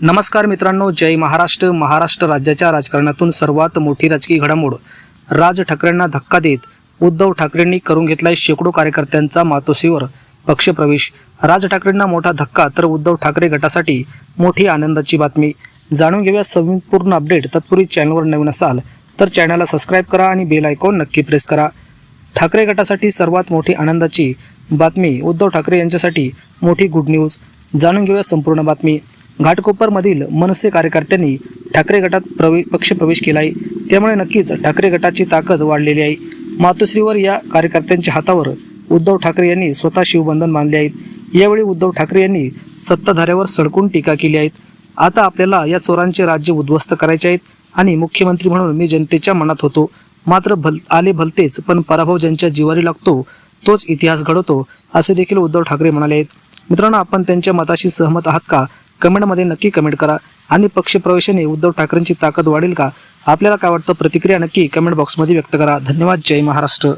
नमस्कार मित्रांनो जय महाराष्ट्र. महाराष्ट्र राज्याच्या राजकारणातून सर्वात मोठी राजकीय घडामोड. राज ठाकरेंना धक्का देत उद्धव ठाकरेंनी करून घेतलाय शेकडो कार्यकर्त्यांचा मातोसीवर पक्षप्रवेश. राज ठाकरेंना मोठा धक्का तर उद्धव ठाकरे गटासाठी मोठी आनंदाची बातमी. जाणून घेऊया संपूर्ण अपडेट. तत्पूर्वी चॅनलवर नवीन असाल तर चॅनलला सबस्क्राईब करा आणि बेल आयकॉन नक्की प्रेस करा. ठाकरे गटासाठी सर्वात मोठी आनंदाची बातमी उद्धव ठाकरे यांच्यासाठी मोठी गुड न्यूज. जाणून घेऊया संपूर्ण बातमी. घाटकोपरमधील मनसे कार्यकर्त्यांनी ठाकरे गटात प्रवे पक्षप्रवेश केला आहे त्यामुळे नक्कीच ठाकरे गटाची ताकद वाढलेली आहे. मातोश्रीवर या कार्यकर्त्यांच्या हातावर उद्धव ठाकरे यांनी स्वतः शिवबंधन बांधले आहेत. यावेळी उद्धव ठाकरे यांनी सत्ताधाऱ्यावर सडकून टीका केली आहेत आता आपल्याला या चोरांचे राज्य उद्ध्वस्त करायचे आहेत आणि मुख्यमंत्री म्हणून मी जनतेच्या मनात होतो. मात्र भल आले भलतेच पण पराभव ज्यांच्या जिवारी लागतो तोच इतिहास घडवतो असे देखील उद्धव ठाकरे म्हणाले आहेत. मित्रांनो आपण त्यांच्या मताशी सहमत आहात का? कमेंटमध्ये नक्की कमेंट करा. आणि पक्षप्रवेशाने उद्धव ठाकरेंची ताकद वाढेल का? आपल्याला काय वाटतं? प्रतिक्रिया नक्की कमेंट बॉक्समध्ये व्यक्त करा. धन्यवाद. जय महाराष्ट्र.